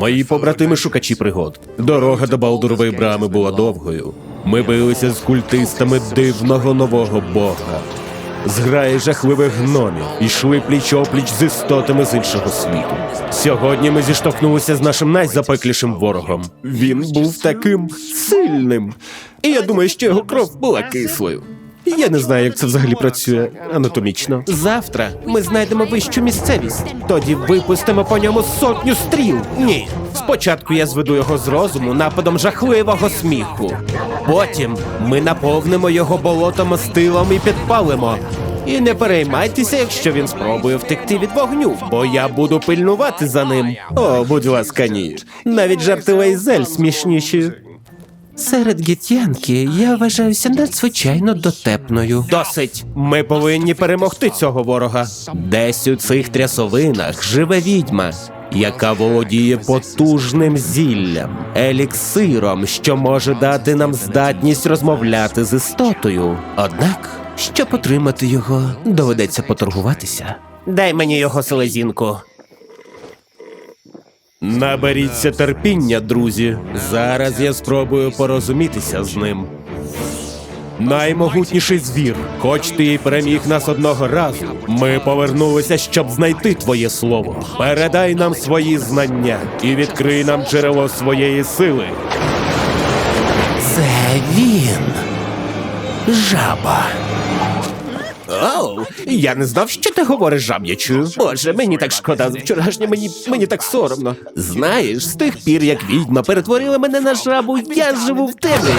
мої побратими шукачі пригод. Дорога до Балдурової брами була довгою. Ми билися з культистами дивного нового бога. Зграї жахливих гномів йшли пліч опліч з істотами з іншого світу. Сьогодні ми зіштовхнулися з нашим найзапеклішим ворогом. Він був таким сильним. І я думаю, що його кров була кислою. Я не знаю, як це взагалі працює анатомічно. Завтра ми знайдемо вищу місцевість. Тоді випустимо по ньому сотню стріл. Ні. Спочатку я зведу його з розуму нападом жахливого сміху. Потім ми наповнимо його болотом мастилом і підпалимо. І не переймайтеся, якщо він спробує втекти від вогню, бо я буду пильнувати за ним. О, будь ласка, ні. Навіть жарти Лейзель смішніші. Серед гітянки я вважаюся надзвичайно дотепною. Досить. Ми повинні перемогти цього ворога. Десь у цих трясовинах живе відьма, яка володіє потужним зіллям, еліксиром, що може дати нам здатність розмовляти з істотою. Однак, щоб отримати його, доведеться поторгуватися. Дай мені його селезінку. Наберіться терпіння, друзі. Зараз я спробую порозумітися з ним. Наймогутніший звір, хоч ти й переміг нас одного разу. Ми повернулися, щоб знайти твоє слово. Передай нам свої знання і відкрий нам джерело своєї сили. Це він. Жаба. Оу, я не знав, що ти говориш жаб'ячу. Боже, мені так шкода. Вчорашнє мені мені так соромно. Знаєш, з тих пір, як відьма перетворила мене на жабу, я живу в тебе.